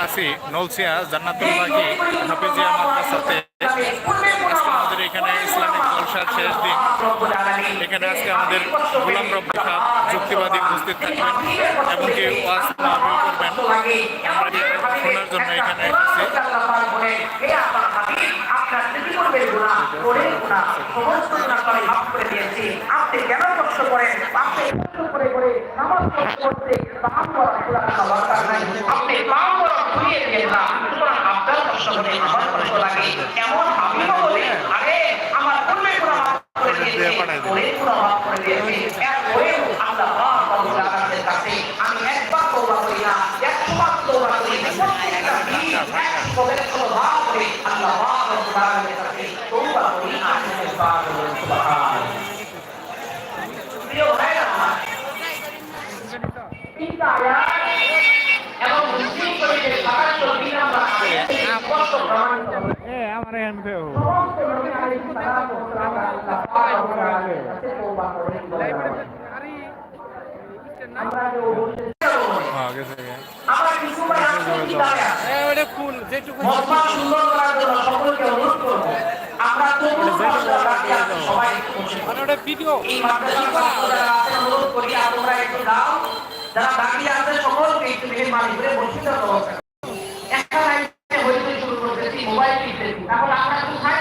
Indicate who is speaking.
Speaker 1: আছি নলসিয়া জান্নাতুল্লাহি হাফিজিয়া মাদ্রাসাতে আজকে আমাদের এখানে ইসলামিক জলসার শেষ দিন এখানে আজকে আমাদের গোলাম রব্বি খান যুক্তিবাদী উপস্থিত থাকবেন এবং ওয়াজ মাহফিল করবেন আমরা শোনার জন্য এখানে এসেছি
Speaker 2: আপনি কেন কষ্ট করেন আপনি করে করে নামাজ করতে আপনি দিয়ে না সুতরাং আপনার কষ্ট করে আমার কষ্ট লাগে। এমন ভাবিও বলে আরে আমার পূর্বে পুরা মাফ করে দিয়েছে পরে পুরা মাফ করে দিয়েছে। এরপরেও আল্লাহ পাক কাছে আমি একবার তওবা করি না একবার তওবা করি প্রত্যেকটা দিন এক কবের তওবা করে আল্লাহ পাক রব্বুল কাছে তওবা করি। আর করি সুবহানাল্লাহ। প্রিয় ভাইরা তিনটা আয়াত এই মাদ্রাসার ছাত্র যারা বাকি আছে সকলকে একটু যাওয়ার ব্যবস্থা করো। একটা মোবাইল টিপতেছি তাহলে আমরা থাকি